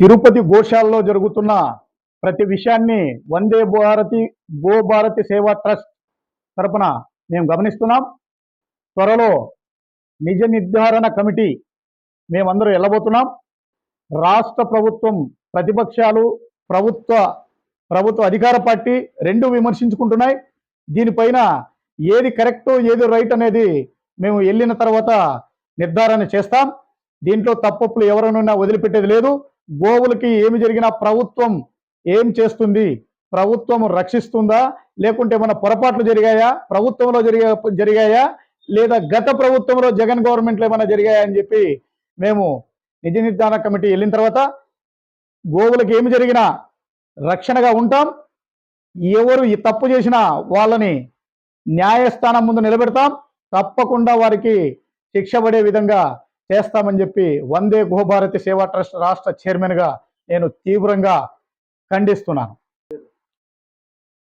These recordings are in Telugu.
తిరుపతి గోశాలలో జరుగుతున్న ప్రతి విషయాన్ని వందే భారతి గో భారతి సేవా ట్రస్ట్ తరపున మేము గమనిస్తున్నాం. త్వరలో నిజ నిర్ధారణ కమిటీ మేమందరూ వెళ్ళబోతున్నాం రాష్ట్ర ప్రభుత్వం ప్రతిపక్షాలు ప్రభుత్వ ప్రభుత్వ అధికార పార్టీ రెండు విమర్శించుకుంటున్నాయి. దీనిపైన ఏది కరెక్ట్ ఏది రైట్ అనేది మేము వెళ్ళిన తర్వాత నిర్ధారణ చేస్తాం. దీంట్లో తప్పప్పులు ఎవరినైనా వదిలిపెట్టేది లేదు. గోవులకి ఏమి జరిగినా ప్రభుత్వం ఏం చేస్తుంది? ప్రభుత్వం రక్షిస్తుందా? లేకుంటే మన పొరపాట్లు జరిగాయా? ప్రభుత్వంలో జరిగా జరిగాయా? లేదా గత ప్రభుత్వంలో జగన్ గవర్నమెంట్లో ఏమైనా జరిగాయా అని చెప్పి మేము నిజ నిర్ధారణ కమిటీ వెళ్ళిన తర్వాత గోవులకు ఏమి జరిగినా రక్షణగా ఉంటాం. ఎవరు ఈ తప్పు చేసినా వాళ్ళని న్యాయస్థానం ముందు నిలబెడతాం. తప్పకుండా వారికి శిక్ష పడే విధంగా చేస్తామని చెప్పి వందే గోభారతి సేవా ట్రస్ట్ రాష్ట్ర చైర్మన్గా నేను తీవ్రంగా ఖండిస్తున్నాను.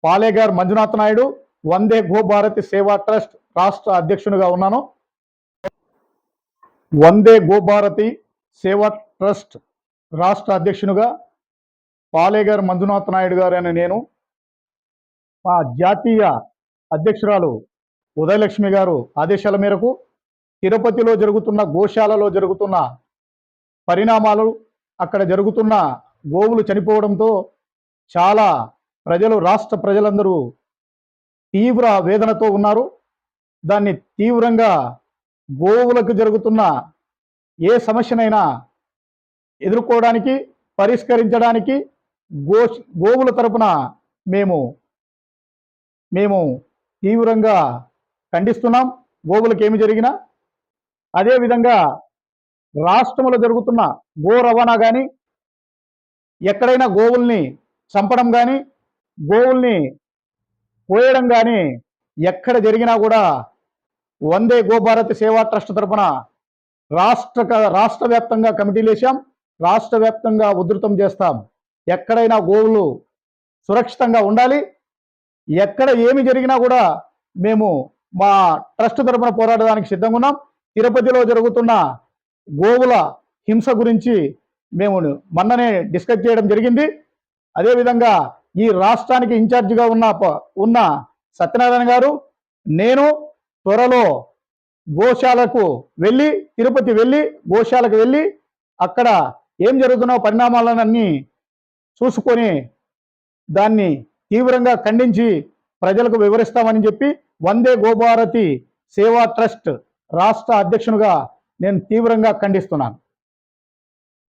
పాలేగార్ మంజునాథ్ నాయుడు వందే గోభారతి సేవా ట్రస్ట్ రాష్ట్ర అధ్యక్షునిగా ఉన్నాను. వందే గోభారతి సేవా ట్రస్ట్ రాష్ట్ర అధ్యక్షునిగా పాలేగారు మంజునాథ్ నాయుడు గారైన నేను మా జాతీయ అధ్యక్షురాలు ఉదయలక్ష్మి గారు ఆదేశాల మేరకు తిరుపతిలో జరుగుతున్న గోశాలలో జరుగుతున్న పరిణామాలు అక్కడ జరుగుతున్న గోవులు చనిపోవడంతో చాలా ప్రజలు రాష్ట్ర ప్రజలందరూ తీవ్ర వేదనతో ఉన్నారు. దాన్ని తీవ్రంగా గోవులకు జరుగుతున్న ఏ సమస్యనైనా ఎదుర్కోవడానికి పరిష్కరించడానికి గో గోవుల తరపున మేము మేము తీవ్రంగా ఖండిస్తున్నాం. గోవులకు ఏమి జరిగినా అదేవిధంగా రాష్ట్రంలో జరుగుతున్న గో రవాణా కానీ ఎక్కడైనా గోవుల్ని చంపడం కానీ గోవుల్ని పోయడం కానీ ఎక్కడ జరిగినా కూడా వందే గోభారత్ సేవా ట్రస్ట్ తరఫున రాష్ట్ర రాష్ట్ర వ్యాప్తంగా కమిటీలు వేసాం రాష్ట్ర వ్యాప్తంగా ఉధృతం చేస్తాం. ఎక్కడైనా గోవులు సురక్షితంగా ఉండాలి. ఎక్కడ ఏమి జరిగినా కూడా మేము మా ట్రస్ట్ తరఫున పోరాడడానికి సిద్ధంగా ఉన్నాం. తిరుపతిలో జరుగుతున్న గోవుల హింస గురించి మేము మొన్ననే డిస్కస్ చేయడం జరిగింది. అదేవిధంగా ఈ రాష్ట్రానికి ఇన్ఛార్జిగా ఉన్న ఉన్న సత్యనారాయణ గారు నేను త్వరలో గోశాలకు వెళ్ళి తిరుపతి వెళ్ళి గోశాలకు వెళ్ళి అక్కడ ఏం జరుగుతున్న పరిణామాలన్నీ చూసుకొని దాన్ని తీవ్రంగా ఖండించి ప్రజలకు వివరిస్తామని చెప్పి వందే గోభారతి సేవా ట్రస్ట్ రాష్ట్ర అధ్యక్షునిగా నేను తీవ్రంగా ఖండిస్తున్నాను.